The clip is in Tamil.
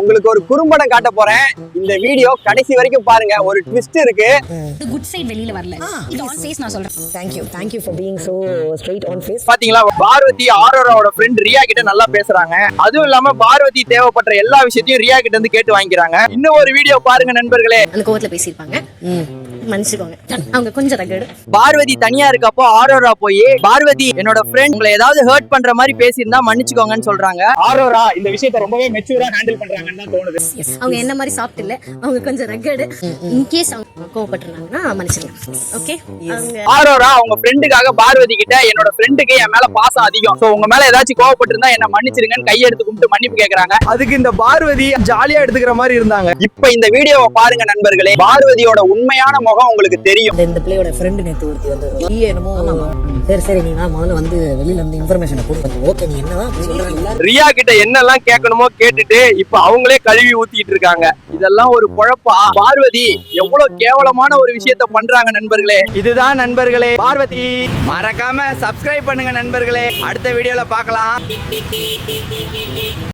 உங்களுக்கு ஒரு குறும்படம் காட்ட போறேன். இந்த வீடியோ கடைசி வரைக்கும் பாருங்க. ஒரு ட்விஸ்ட் இருக்கு. குட் சைட் வெளியில வரல. இது ஆன் ஃபேஸ் நான் சொல்றேன். Thank you thank you for being so straight on face பாத்தீங்களா? பார்வதி ஆரோராவோட ஃப்ரெண்ட் ரியா கிட்ட நல்லா பேசுறாங்க. அதுவும் இல்லாம பார்வதி தேவைப்படுற எல்லா விஷயத்தையும் ரியா கிட்ட இருந்து கேட்டு வாங்கிக்கிறாங்க. இன்னும் ஒரு வீடியோ பாருங்க நண்பர்களே. அந்த கோவத்துல பேசியிருப்பாங்க. மன்னிச்சுக்கோங்க. அவங்க கொஞ்சம் ரகடு பார்வதி தனியா இருக்கப்போ ஆரோரா போய் பார்வதி என்னோட ஃப்ரெண்ட் உங்களை ஏதாவது ஹர்ட் பண்ற மாதிரி பேசியிருந்தா மன்னிச்சுக்கோங்கன்னு சொல்றாங்க. ஆரோரா இந்த விஷயத்தை ரொம்பவே மெச்சூரா ஹேண்டில் பண்றாங்கன்னு தான் தோணுது. அவங்க என்ன மாதிரி சாப்பிட்டு இல்ல அவங்க கொஞ்சம் ரகடு இன்கேஸ் அவங்க கோவப்பட்டிருந்தாங்கன்னா மன்னிச்சிருங்க ஓகே ஆரோரா அவங்க ஃப்ரெண்டுக்காக பார்வதி கிட்ட என்னோட ஃப்ரெண்டுக்கு என் மேல பாசம் அதிகம். சோ உங்க மேல ஏதாச்சும் கோவப்பட்டிருந்தா என்ன மன்னிச்சிருங்கன்னு கையெடுத்து கும்பிட்டு மன்னிப்பு கேக்குறாங்க. அதுக்கு இந்த பார்வதி ஜாலியா எடுத்துக்கிற மாதிரி இருந்தாங்க. இப்ப இந்த வீடியோவை பாருங்க நண்பர்களே. பார்வதியோட உண்மையான முகம் உங்களுக்கு தெரியும். இந்த பிள்ளையோட ஃப்ரெண்டு நேற்று ஒருத்தி வந்து நீ என்னமோ சரி சரி நீ வா முதல்ல வந்து வெளியில இருந்து இன்ஃபர்மேஷனை கொடுத்து ஓகே நீ என்னதான் ரியா கிட்ட என்னெல்லாம் கேட்கணுமோ கேட்டுட்டு இப்ப அவங்களே கழுவி ஊத்திட்டு இருக்காங்க. இதெல்லாம் ஒரு குழப்பா? பார்வதி எவ்வளவு கேவலமான ஒரு விஷயத்த பண்றாங்க நண்பர்களே. இதுதான் நண்பர்களே பார்வதி. மறக்காம சப்ஸ்கிரைப் பண்ணுங்க நண்பர்களே. அடுத்த வீடியோல பார்க்கலாம்.